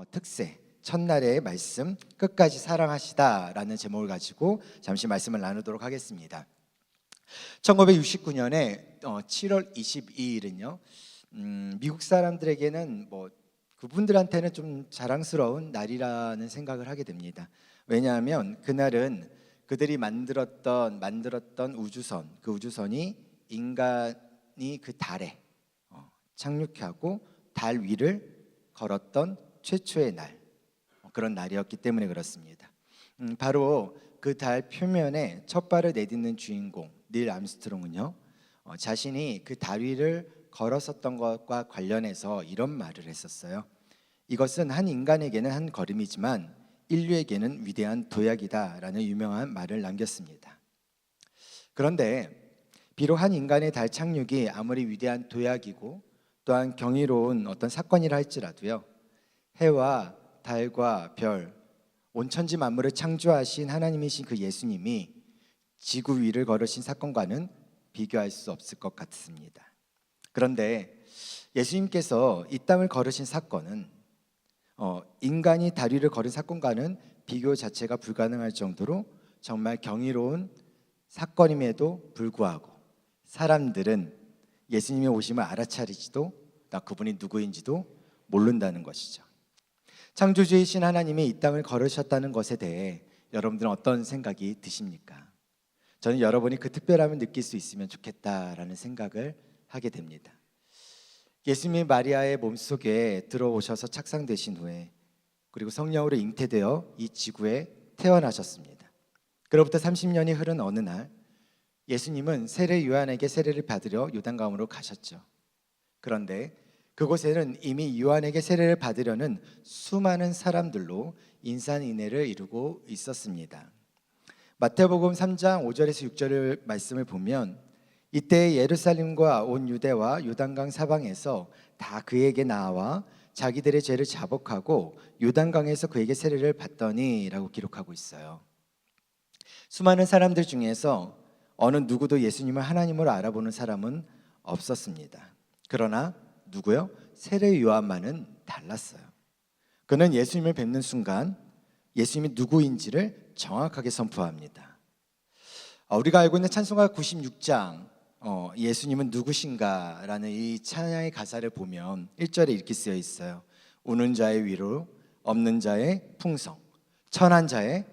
어, 특세 첫날의 말씀 끝까지 사랑하시다라는 제목을 가지고 잠시 말씀을 나누도록 하겠습니다. 1969년에 7월 22일은요. 음, 미국 사람들에게는 뭐 그분들한테는 좀 자랑스러운 날이라는 생각을 하게 됩니다. 왜냐하면 그날은 그들이 만들었던 만들었던 우주선 그 우주선이 인간이 그 달에 어, 착륙하고 달 위를 걸었던 최초의 날 어, 그런 날이었기 때문에 그렇습니다. 음, 바로 그 달 표면에 첫 발을 내딛는 주인공 닐 암스트롱은요 어, 자신이 그 달 위를 걸었었던 것과 관련해서 이런 말을 했었어요. 이것은 한 인간에게는 한 걸음이지만 인류에게는 위대한 도약이다라는 유명한 말을 남겼습니다. 그런데 비록 한 인간의 달 착륙이 아무리 위대한 도약이고 또한 경이로운 어떤 사건이라 할지라도요. 해와 달과 별, 온 천지 만물을 창조하신 하나님이신 그 예수님이 지구 위를 걸으신 사건과는 비교할 수 없을 것 같습니다. 그런데 예수님께서 이 땅을 걸으신 사건은 어, 인간이 다리를 걸은 사건과는 비교 자체가 불가능할 정도로 정말 경이로운 사건임에도 불구하고 사람들은 예수님의 오심을 알아차리지도 나 그분이 누구인지도 모른다는 것이죠. 창조주이신 하나님이 이 땅을 걸으셨다는 것에 대해 여러분들은 어떤 생각이 드십니까? 저는 여러분이 그 특별함을 느낄 수 있으면 좋겠다라는 생각을 하게 됩니다. 예수님이 마리아의 몸속에 들어오셔서 착상되신 후에 그리고 성령으로 잉태되어 이 지구에 태어나셨습니다. 그로부터 30년이 흐른 어느 날 예수님은 세례 요한에게 세례를 받으려 요단강으로 가셨죠. 그런데 그곳에는 이미 요한에게 세례를 받으려는 수많은 사람들로 인산인해를 이루고 있었습니다. 마태복음 3장 5절에서 6절을 말씀을 보면 이때 예루살렘과 온 유대와 요단강 사방에서 다 그에게 나와 자기들의 죄를 자복하고 요단강에서 그에게 세례를 받더니라고 기록하고 있어요. 수많은 사람들 중에서 어느 누구도 예수님을 하나님으로 알아보는 사람은 없었습니다. 그러나 누구요? 세례 요한만은 달랐어요. 그는 예수님을 뵙는 순간 예수님이 누구인지를 정확하게 선포합니다. 어, 우리가 알고 있는 찬송가 96장 어, 예수님은 누구신가라는 이 찬양의 가사를 보면 1절에 이렇게 쓰여 있어요. 우는 자의 위로 없는 자의 풍성 천한 자의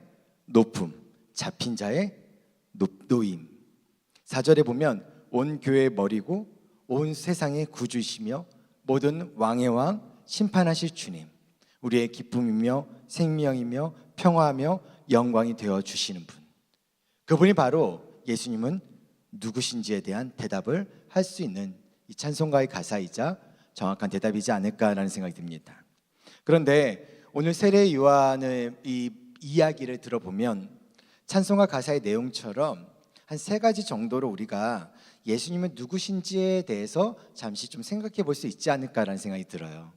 높음 잡힌 자의 노임 4절에 보면 온 교회의 머리고 온 세상의 구주이시며 모든 왕의 왕 심판하실 주님 우리의 기쁨이며 생명이며 평화하며 영광이 되어 주시는 분 그분이 바로 예수님은 누구신지에 대한 대답을 할 수 있는 이 찬송가의 가사이자 정확한 대답이지 않을까라는 생각이 듭니다. 그런데 오늘 세례 요한의 이 이야기를 들어보면 찬송가 가사의 내용처럼 한 세 가지 정도로 우리가 예수님은 누구신지에 대해서 잠시 좀 생각해 볼 수 있지 않을까라는 생각이 들어요.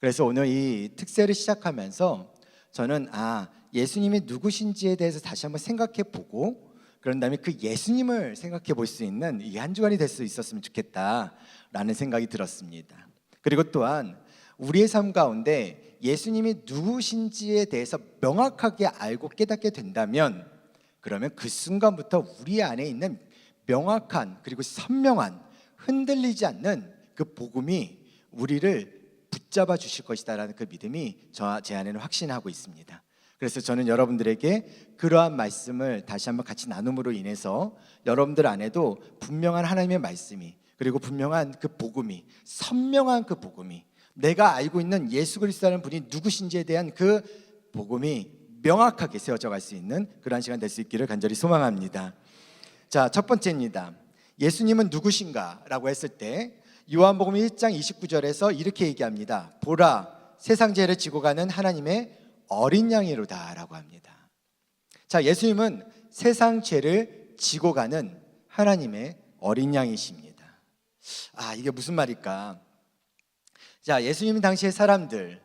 그래서 오늘 이 특세를 시작하면서 저는 아 예수님이 누구신지에 대해서 다시 한번 생각해 보고 그런 다음에 그 예수님을 생각해 볼 수 있는 이 한 주간이 될 수 있었으면 좋겠다라는 생각이 들었습니다. 그리고 또한 우리의 삶 가운데 예수님이 누구신지에 대해서 명확하게 알고 깨닫게 된다면 그러면 그 순간부터 우리 안에 있는 명확한 그리고 선명한 흔들리지 않는 그 복음이 우리를 붙잡아 주실 것이다라는 그 믿음이 저 제 안에는 확신하고 있습니다. 그래서 저는 여러분들에게 그러한 말씀을 다시 한번 같이 나눔으로 인해서 여러분들 안에도 분명한 하나님의 말씀이 그리고 분명한 그 복음이 선명한 그 복음이 내가 알고 있는 예수 그리스도라는 분이 누구신지에 대한 그 복음이 명확하게 세워져 갈 수 있는 그러한 시간 될 수 있기를 간절히 소망합니다. 자, 첫 번째입니다. 예수님은 누구신가라고 했을 때 요한복음 1장 29절에서 이렇게 얘기합니다. 보라 세상 죄를 지고 가는 하나님의 어린 양이로다라고 합니다. 자, 예수님은 세상 죄를 지고 가는 하나님의 어린 양이십니다. 아, 이게 무슨 말일까? 자, 예수님 당시의 사람들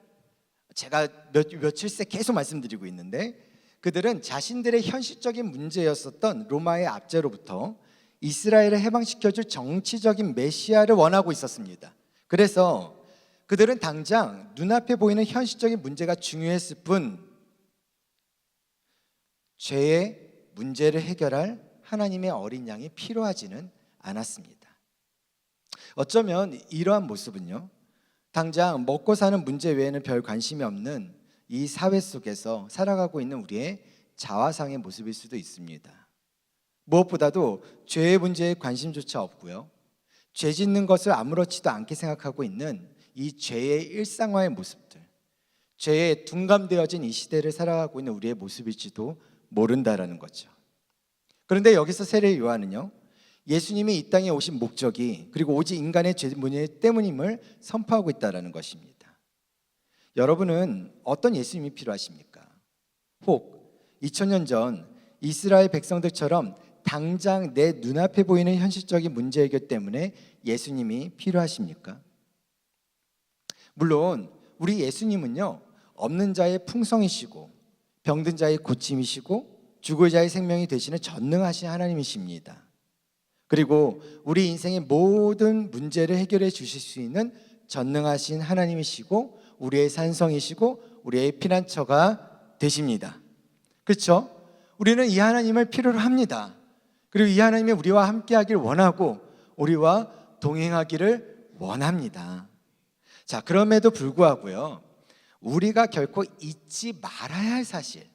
제가 몇, 며칠 새 계속 말씀드리고 있는데 그들은 자신들의 현실적인 문제였었던 로마의 압제로부터 이스라엘을 해방시켜줄 정치적인 메시아를 원하고 있었습니다. 그래서 그들은 당장 눈앞에 보이는 현실적인 문제가 중요했을 뿐 죄의 문제를 해결할 하나님의 어린 양이 필요하지는 않았습니다. 어쩌면 이러한 모습은요. 당장 먹고 사는 문제 외에는 별 관심이 없는 이 사회 속에서 살아가고 있는 우리의 자화상의 모습일 수도 있습니다. 무엇보다도 죄의 문제에 관심조차 없고요. 죄 짓는 것을 아무렇지도 않게 생각하고 있는 이 죄의 일상화의 모습들, 죄에 둔감되어진 이 시대를 살아가고 있는 우리의 모습일지도 모른다라는 거죠. 그런데 여기서 세례 요한은요. 예수님이 이 땅에 오신 목적이 그리고 오직 인간의 죄 문제 때문임을 선포하고 있다라는 것입니다. 여러분은 어떤 예수님이 필요하십니까? 혹 2000년 전 이스라엘 백성들처럼 당장 내 눈앞에 보이는 현실적인 문제 해결 때문에 예수님이 필요하십니까? 물론 우리 예수님은요 없는 자의 풍성이시고 병든 자의 고침이시고 죽을 자의 생명이 되시는 전능하신 하나님이십니다. 그리고 우리 인생의 모든 문제를 해결해 주실 수 있는 전능하신 하나님이시고 우리의 산성이시고 우리의 피난처가 되십니다. 그렇죠? 우리는 이 하나님을 필요로 합니다. 그리고 이 하나님이 우리와 함께하기를 원하고 우리와 동행하기를 원합니다. 자, 그럼에도 불구하고요. 우리가 결코 잊지 말아야 할 사실.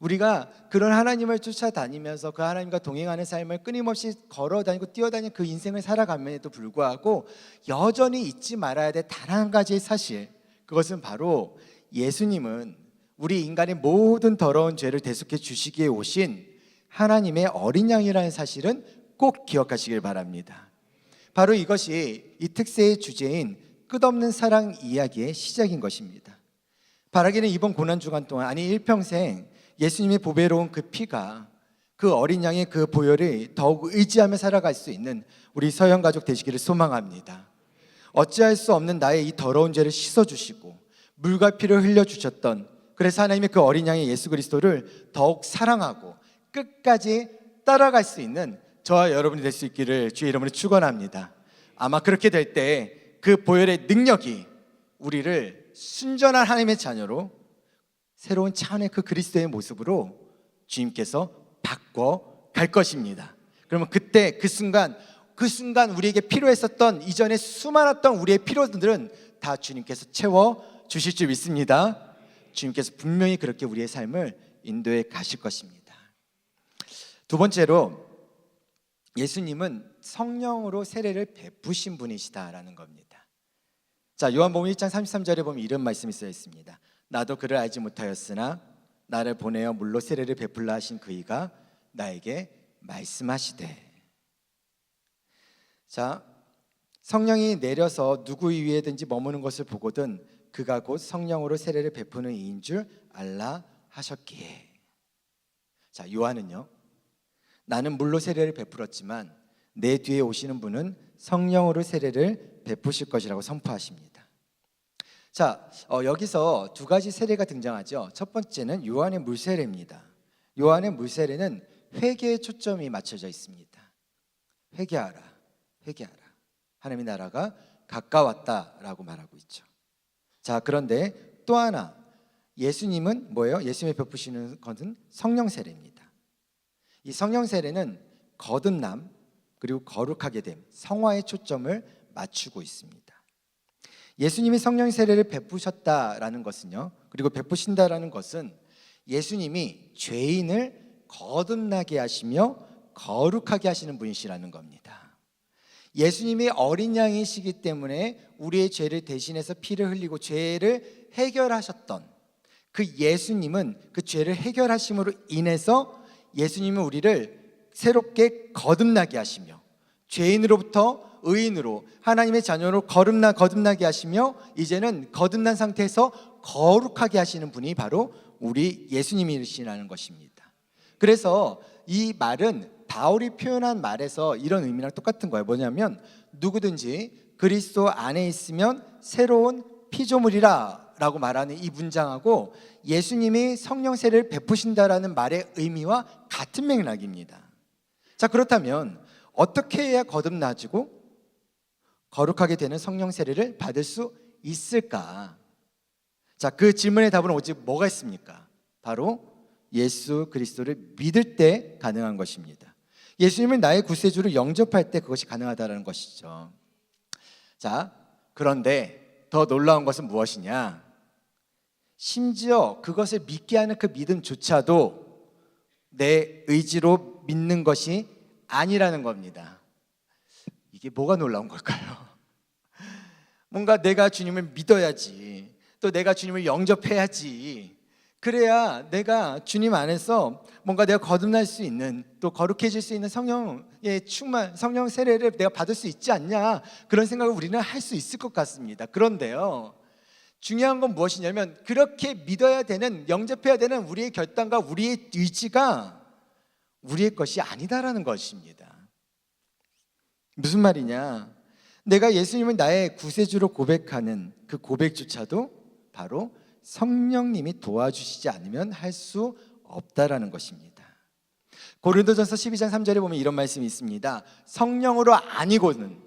우리가 그런 하나님을 쫓아다니면서 그 하나님과 동행하는 삶을 끊임없이 걸어다니고 뛰어다니는 그 인생을 살아감에도 불구하고 여전히 잊지 말아야 될 단 한 가지의 사실. 그것은 바로 예수님은 우리 인간의 모든 더러운 죄를 대속해 주시기에 오신 하나님의 어린 양이라는 사실은 꼭 기억하시길 바랍니다. 바로 이것이 이 특세의 주제인 끝없는 사랑 이야기의 시작인 것입니다. 바라기는 이번 고난 주간 동안 아니 일평생 예수님의 보배로운 그 피가 그 어린 양의 그 보혈을 더욱 의지하며 살아갈 수 있는 우리 서영 가족 되시기를 소망합니다. 어찌할 수 없는 나의 이 더러운 죄를 씻어 주시고 물과 피를 흘려 주셨던 그래서 하나님의 그 어린 양의 예수 그리스도를 더욱 사랑하고 끝까지 따라갈 수 있는 저와 여러분이 될 수 있기를 주의 이름으로 축원합니다. 아마 그렇게 될 때 그 보혈의 능력이 우리를 순전한 하나님의 자녀로 새로운 차원의 그 그리스도의 모습으로 주님께서 바꿔 갈 것입니다. 그러면 그때 그 순간 그 순간 우리에게 필요했었던 이전에 수많았던 우리의 필요들은 다 주님께서 채워 주실 줄 믿습니다. 주님께서 분명히 그렇게 우리의 삶을 인도해 가실 것입니다. 두 번째로 예수님은 성령으로 세례를 베푸신 분이시다라는 겁니다. 자, 요한복음 1장 33절에 보면 이런 말씀이 써 있습니다. 나도 그를 알지 못하였으나 나를 보내어 물로 세례를 베풀라 하신 그이가 나에게 말씀하시되. 자, 성령이 내려서 누구 위에든지 머무는 것을 보거든 그가 곧 성령으로 세례를 베푸는 이인 줄 알라 하셨기에. 자, 요한은요. 나는 물로 세례를 베풀었지만 내 뒤에 오시는 분은 성령으로 세례를 베푸실 것이라고 선포하십니다. 자, 어, 여기서 두 가지 세례가 등장하죠. 첫 번째는 요한의 물세례입니다. 요한의 물세례는 회개에 초점이 맞춰져 있습니다. 회개하라, 회개하라. 하나님의 나라가 가까웠다라고 말하고 있죠. 자, 그런데 또 하나 예수님은 뭐예요? 예수님이 베푸시는 것은 성령 세례입니다. 이 성령 세례는 거듭남 그리고 거룩하게 됨, 성화의 초점을 맞추고 있습니다. 예수님이 성령 세례를 베푸셨다라는 것은요. 그리고 베푸신다라는 것은 예수님이 죄인을 거듭나게 하시며 거룩하게 하시는 분이시라는 겁니다. 예수님이 어린 양이시기 때문에 우리의 죄를 대신해서 피를 흘리고 죄를 해결하셨던 그 예수님은 그 죄를 해결하심으로 인해서 예수님은 우리를 새롭게 거듭나게 하시며 죄인으로부터 의인으로 하나님의 자녀로 거듭나 거듭나게 하시며 이제는 거듭난 상태에서 거룩하게 하시는 분이 바로 우리 예수님이시라는 것입니다. 그래서 이 말은 바울이 표현한 말에서 이런 의미랑 똑같은 거예요. 뭐냐면 누구든지 그리스도 안에 있으면 새로운 피조물이라라고 말하는 이 문장하고 예수님이 성령 세를 베푸신다라는 말의 의미와 같은 맥락입니다. 자 그렇다면 어떻게 해야 거듭나지고 거룩하게 되는 성령 세례를 받을 수 있을까? 자, 그 질문의 답은 오직 뭐가 있습니까? 바로 예수 그리스도를 믿을 때 가능한 것입니다. 예수님을 나의 구세주로 영접할 때 그것이 가능하다는 것이죠. 자, 그런데 더 놀라운 것은 무엇이냐? 심지어 그것을 믿게 하는 그 믿음조차도 내 의지로 믿는 것이 아니라는 겁니다. 이게 뭐가 놀라운 걸까요? 뭔가 내가 주님을 믿어야지. 또 내가 주님을 영접해야지. 그래야 내가 주님 안에서 뭔가 내가 거듭날 수 있는 또 거룩해질 수 있는 성령의 충만 성령 세례를 내가 받을 수 있지 않냐 그런 생각을 우리는 할 수 있을 것 같습니다. 그런데요. 중요한 건 무엇이냐면 그렇게 믿어야 되는 영접해야 되는 우리의 결단과 우리의 의지가 우리의 것이 아니다라는 것입니다. 무슨 말이냐? 내가 예수님을 나의 구세주로 고백하는 그 고백조차도 바로 성령님이 도와주시지 않으면 할 수 없다라는 것입니다. 고린도전서 12장 3절에 보면 이런 말씀이 있습니다. 성령으로 아니고는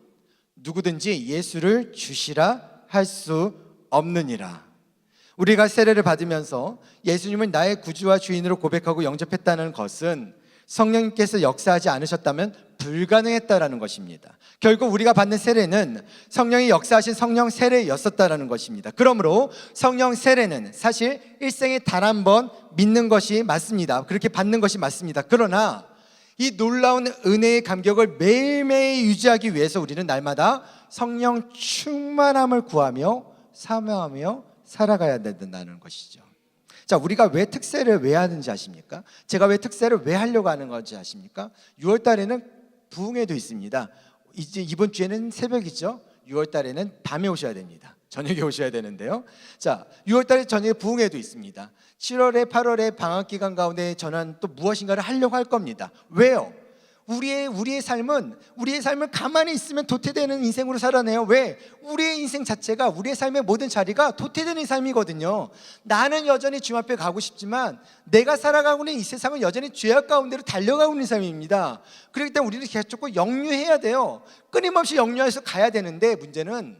누구든지 예수를 주시라 할 수 없느니라. 우리가 세례를 받으면서 예수님을 나의 구주와 주인으로 고백하고 영접했다는 것은 성령님께서 역사하지 않으셨다면 불가능했다라는 것입니다. 결국 우리가 받는 세례는 성령이 역사하신 성령 세례였었다라는 것입니다. 그러므로 성령 세례는 사실 일생에 단 한 번 믿는 것이 맞습니다. 그렇게 받는 것이 맞습니다. 그러나 이 놀라운 은혜의 감격을 매일매일 유지하기 위해서 우리는 날마다 성령 충만함을 구하며 사모하며 살아가야 된다는 것이죠. 자, 우리가 왜 특세를 왜 하는지 아십니까? 제가 왜 특세를 왜 하려고 하는 건지 아십니까? 6월 달에는 부흥회도 있습니다. 이제 이번 주에는 새벽이죠. 6월 달에는 밤에 오셔야 됩니다. 저녁에 오셔야 되는데요. 자, 6월 달에 저녁에 부흥회도 있습니다. 7월에 8월에 방학 기간 가운데 저는 또 무엇인가를 하려고 할 겁니다. 왜요? 우리의 우리의 삶은 우리의 삶을 가만히 있으면 도태되는 인생으로 살아내요. 왜? 우리의 인생 자체가 우리의 삶의 모든 자리가 도태되는 삶이거든요. 나는 여전히 주님 앞에 가고 싶지만 내가 살아가고 있는 이 세상은 여전히 죄악 가운데로 달려가고 있는 삶입니다. 그렇기 때문에 우리는 계속 영유해야 돼요. 끊임없이 영유해서 가야 되는데 문제는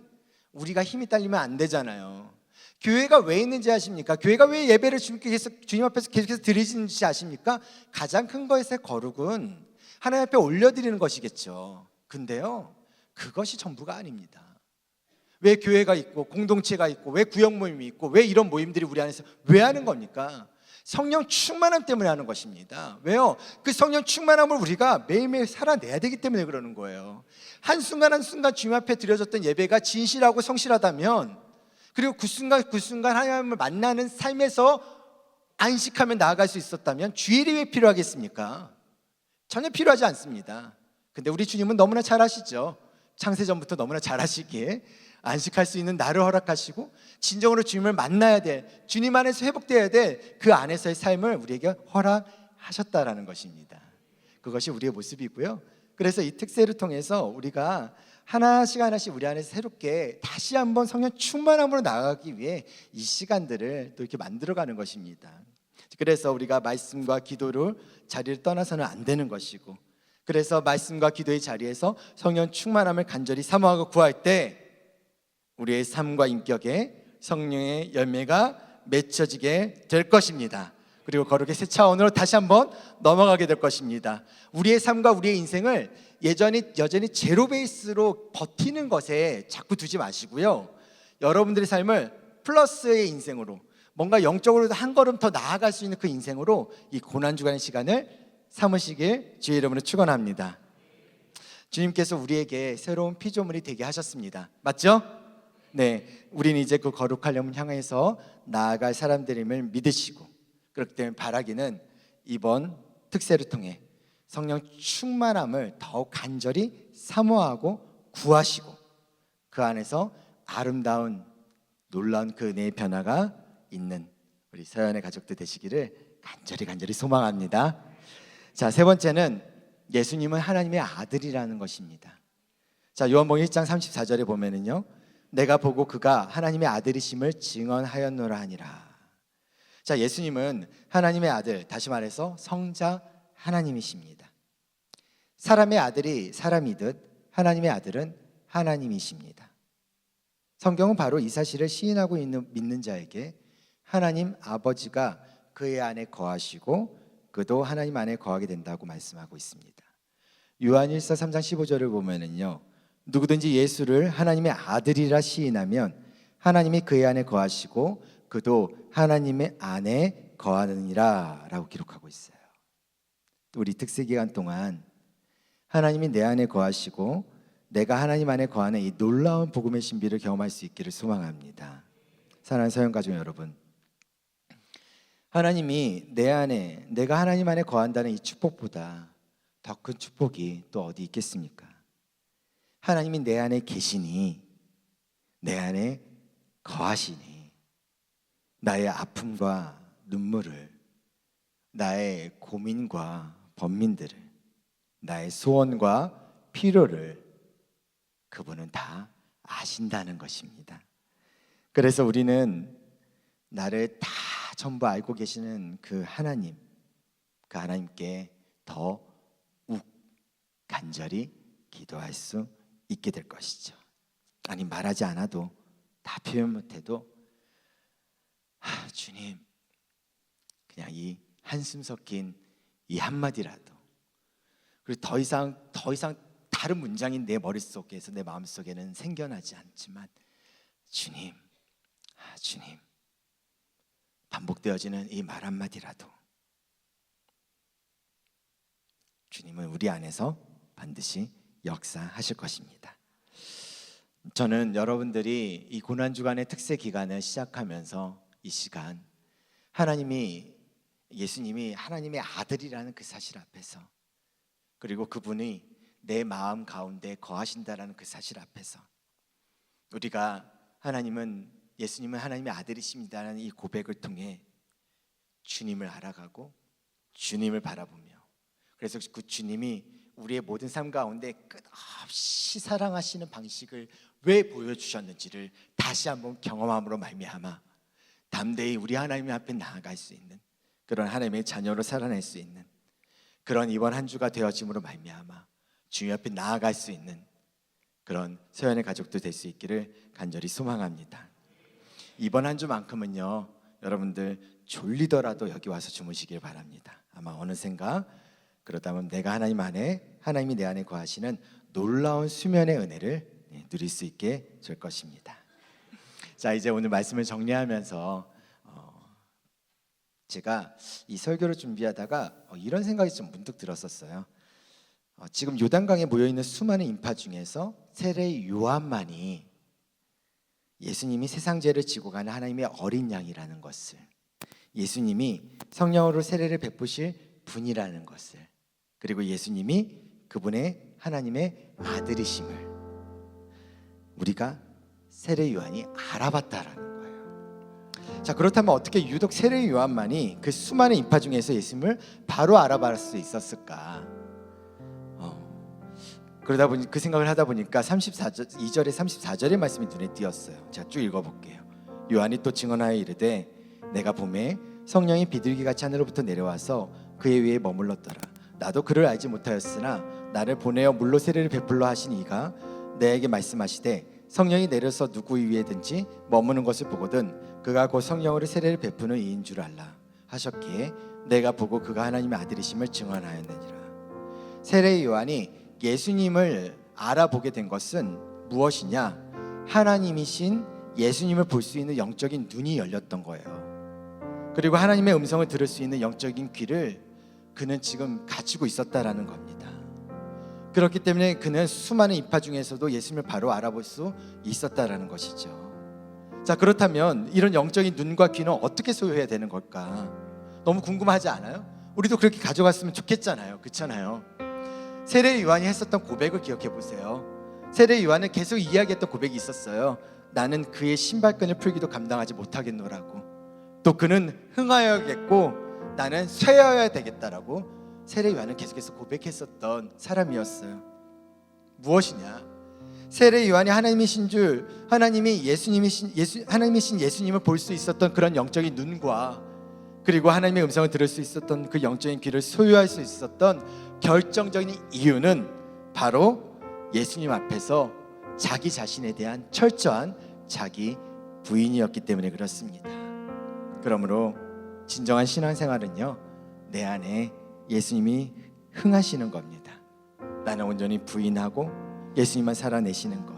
우리가 힘이 딸리면 안 되잖아요. 교회가 왜 있는지 아십니까? 교회가 왜 예배를 주님께서 주님 앞에서 계속해서 드리는지 아십니까? 가장 큰 것의 거룩은 하나님 앞에 올려드리는 것이겠죠. 근데요, 그것이 전부가 아닙니다. 왜 교회가 있고 공동체가 있고 왜 구역 모임이 있고 왜 이런 모임들이 우리 안에서 왜 하는 겁니까? 성령 충만함 때문에 하는 것입니다. 왜요? 그 성령 충만함을 우리가 매일매일 살아내야 되기 때문에 그러는 거예요. 한순간 한순간 주님 앞에 드려졌던 예배가 진실하고 성실하다면 그리고 그 순간 그 순간 하나님을 만나는 삶에서 안식하며 나아갈 수 있었다면 주일이 왜 필요하겠습니까? 전혀 필요하지 않습니다. 근데 우리 주님은 너무나 잘 아시죠. 창세전부터 너무나 잘 아시기에 안식할 수 있는 나를 허락하시고 진정으로 주님을 만나야 될 주님 안에서 회복돼야 될 그 안에서의 삶을 우리에게 허락하셨다라는 것입니다. 그것이 우리의 모습이고요. 그래서 이 특세를 통해서 우리가 하나씩 하나씩 우리 안에서 새롭게 다시 한번 성령 충만함으로 나아가기 위해 이 시간들을 또 이렇게 만들어가는 것입니다. 그래서 우리가 말씀과 기도를 자리를 떠나서는 안 되는 것이고 그래서 말씀과 기도의 자리에서 성령 충만함을 간절히 사모하고 구할 때 우리의 삶과 인격에 성령의 열매가 맺혀지게 될 것입니다. 그리고 거룩의 새 차원으로 다시 한번 넘어가게 될 것입니다. 우리의 삶과 우리의 인생을 예전이 여전히 제로 베이스로 버티는 것에 자꾸 두지 마시고요. 여러분들의 삶을 플러스의 인생으로 뭔가 영적으로도 한 걸음 더 나아갈 수 있는 그 인생으로 이 고난 주간의 시간을 삼으시길 주의 이름으로 축원합니다. 주님께서 우리에게 새로운 피조물이 되게 하셨습니다. 맞죠? 네, 우리는 이제 그 거룩하려면 향해서 나아갈 사람들임을 믿으시고 그렇기 때문에 바라기는 이번 특세를 통해 성령 충만함을 더욱 간절히 사모하고 구하시고 그 안에서 아름다운 놀라운 그 은혜의 변화가 있는 우리 서연의 가족들 되시기를 간절히 간절히 소망합니다. 자, 세 번째는 예수님은 하나님의 아들이라는 것입니다. 자, 요한복음 1장 34절에 보면은요. 내가 보고 그가 하나님의 아들이심을 증언하였노라 하니라. 자, 예수님은 하나님의 아들, 다시 말해서 성자 하나님이십니다. 사람의 아들이 사람이듯 하나님의 아들은 하나님이십니다. 성경은 바로 이 사실을 시인하고 있는 믿는 자에게 하나님 아버지가 그의 안에 거하시고 그도 하나님 안에 거하게 된다고 말씀하고 있습니다. 요한일서 3장 15절을 보면은요. 누구든지 예수를 하나님의 아들이라 시인하면 하나님이 그의 안에 거하시고 그도 하나님의 안에 거하느니라라고 기록하고 있어요. 또 우리 특세 기간 동안 하나님이 내 안에 거하시고 내가 하나님 안에 거하는 이 놀라운 복음의 신비를 경험할 수 있기를 소망합니다. 사랑하는 서영 가족 여러분, 하나님이 내 안에 내가 하나님 안에 거한다는 이 축복보다 더 큰 축복이 또 어디 있겠습니까? 하나님이 내 안에 계시니 내 안에 거하시니 나의 아픔과 눈물을 나의 고민과 번민들을 나의 소원과 필요를 그분은 다 아신다는 것입니다. 그래서 우리는 나를 다 전부 알고 계시는 그 하나님, 그 하나님께 더 욱 간절히 기도할 수 있게 될 것이죠. 아니 말하지 않아도 다 표현 못해도 아, 주님 그냥 이 한숨 섞인 이 한마디라도 그리고 더 이상 더 이상 다른 문장이 내 머릿속에서 내 마음속에는 생겨나지 않지만 주님 아, 주님 반복되어지는 이 말 한마디라도 주님은 우리 안에서 반드시 역사하실 것입니다. 저는 여러분들이 이 고난 주간의 특세 기간을 시작하면서 이 시간 하나님이 예수님이 하나님의 아들이라는 그 사실 앞에서 그리고 그분이 내 마음 가운데 거하신다라는 그 사실 앞에서 우리가 하나님은 예수님은 하나님의 아들이십니다라는 이 고백을 통해 주님을 알아가고 주님을 바라보며 그래서 그 주님이 우리의 모든 삶 가운데 끝없이 사랑하시는 방식을 왜 보여주셨는지를 다시 한번 경험함으로 말미암아 담대히 우리 하나님 앞에 나아갈 수 있는 그런 하나님의 자녀로 살아낼 수 있는 그런 이번 한 주가 되어짐으로 말미암아 주님 앞에 나아갈 수 있는 그런 서연의 가족도 될 수 있기를 간절히 소망합니다. 이번 한 주만큼은요 여러분들 졸리더라도 여기 와서 주무시길 바랍니다. 아마 어느샌가 그렇다면 내가 하나님 안에 하나님이 내 안에 거하시는 놀라운 수면의 은혜를 예, 누릴 수 있게 될 것입니다. 자 이제 오늘 말씀을 정리하면서 어, 제가 이 설교를 준비하다가 어, 이런 생각이 좀 문득 들었었어요. 어, 지금 요단강에 모여 있는 수많은 인파 중에서 세례 요한만이 예수님이 세상 죄를 지고 가는 하나님의 어린 양이라는 것을 예수님이 성령으로 세례를 베푸실 분이라는 것을 그리고 예수님이 그분의 하나님의 아들이심을 우리가 세례 요한이 알아봤다라는 거예요. 자 그렇다면 어떻게 유독 세례 요한만이 그 수많은 인파 중에서 예수님을 바로 알아볼 수 있었을까? 어, 그러다 보니 그 생각을 하다 보니까 34절 2절에 34절의 말씀이 눈에 띄었어요. 제가 쭉 읽어 볼게요. 요한이 또 증언하여 이르되 내가 봄에 성령이 비둘기 같이 하늘로부터 내려와서 그의 위에 머물렀더라. 나도 그를 알지 못하였으나 나를 보내어 물로 세례를 베풀러 하신 이가 내게 말씀하시되 성령이 내려서 누구 위에든지 머무는 것을 보거든 그가 곧 성령으로 세례를 베푸는 이인 줄 알라 하셨기에 내가 보고 그가 하나님의 아들이심을 증언하였느니라. 세례 요한이 예수님을 알아보게 된 것은 무엇이냐? 하나님이신 예수님을 볼 수 있는 영적인 눈이 열렸던 거예요. 그리고 하나님의 음성을 들을 수 있는 영적인 귀를 그는 지금 가지고 있었다라는 겁니다. 그렇기 때문에 그는 수많은 인파 중에서도 예수님을 바로 알아볼 수 있었다라는 것이죠. 자, 그렇다면 이런 영적인 눈과 귀는 어떻게 소유해야 되는 걸까? 너무 궁금하지 않아요? 우리도 그렇게 가져갔으면 좋겠잖아요. 그렇잖아요. 세례 요한이 했었던 고백을 기억해 보세요. 세례 요한은 계속 이야기했던 고백이 있었어요. 나는 그의 신발끈을 풀기도 감당하지 못하겠노라고. 또 그는 흥하여야겠고 나는 쇠여야 되겠다라고 세례 요한은 계속해서 고백했었던 사람이었어요. 무엇이냐? 세례 요한이 하나님이신 줄 하나님이 예수님이신 예수 하나님이신 예수님을 볼 수 있었던 그런 영적인 눈과 그리고 하나님의 음성을 들을 수 있었던 그 영적인 귀를 소유할 수 있었던 결정적인 이유는 바로 예수님 앞에서 자기 자신에 대한 철저한 자기 부인이었기 때문에 그렇습니다. 그러므로 진정한 신앙생활은요 내 안에 예수님이 흥하시는 겁니다. 나는 온전히 부인하고 예수님만 살아내시는 것.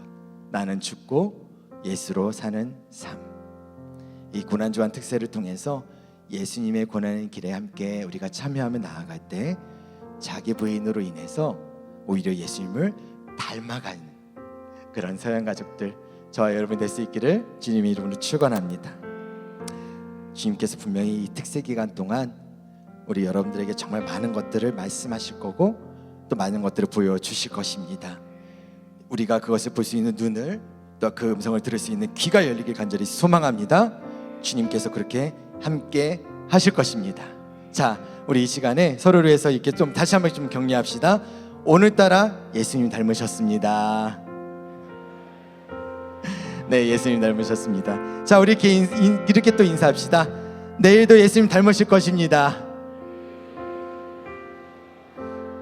나는 죽고 예수로 사는 삶. 이 고난주한 특세를 통해서 예수님의 고난의 길에 함께 우리가 참여하며 나아갈 때 자기 부인으로 인해서 오히려 예수님을 닮아가는 그런 서양 가족들 저와 여러분 될 수 있기를 주님의 이름으로 축원합니다. 주님께서 분명히 이 특세 기간 동안 우리 여러분들에게 정말 많은 것들을 말씀하실 거고 또 많은 것들을 보여 주실 것입니다. 우리가 그것을 볼 수 있는 눈을 또 그 음성을 들을 수 있는 귀가 열리길 간절히 소망합니다. 주님께서 그렇게 함께 하실 것입니다. 자, 우리 이 시간에 서로를 위해서 이렇게 좀 다시 한번 좀 격려합시다. 오늘따라 예수님 닮으셨습니다. 네, 예수님 닮으셨습니다. 자, 우리 이렇게, 인, 인- 이렇게 또 인사합시다. 내일도 예수님 닮으실 것입니다.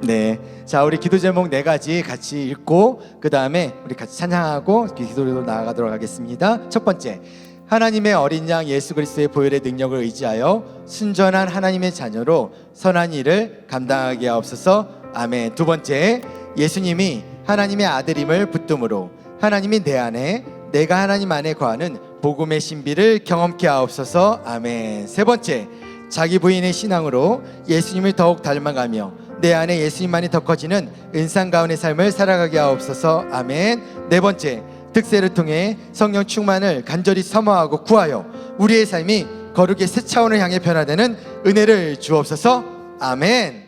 네, 자 우리 기도 제목 네 가지 같이 읽고 그 다음에 우리 같이 찬양하고 기도로 나아가도록 하겠습니다. 첫 번째, 하나님의 어린 양 예수 그리스도의 보혈의 능력을 의지하여 순전한 하나님의 자녀로 선한 일을 감당하게 하옵소서. 아멘. 두 번째, 예수님이 하나님의 아들임을 붙듦으로 하나님이 내 안에 내가 하나님 안에 거하는 복음의 신비를 경험케 하옵소서. 아멘. 세 번째, 자기 부인의 신앙으로 예수님을 더욱 닮아가며 내 안에 예수님만이 더 커지는 은상 가운의 삶을 살아가게 하옵소서. 아멘. 네 번째, 특세를 통해 성령 충만을 간절히 사모하고 구하여 우리의 삶이 거룩의 새 차원을 향해 변화되는 은혜를 주옵소서. 아멘.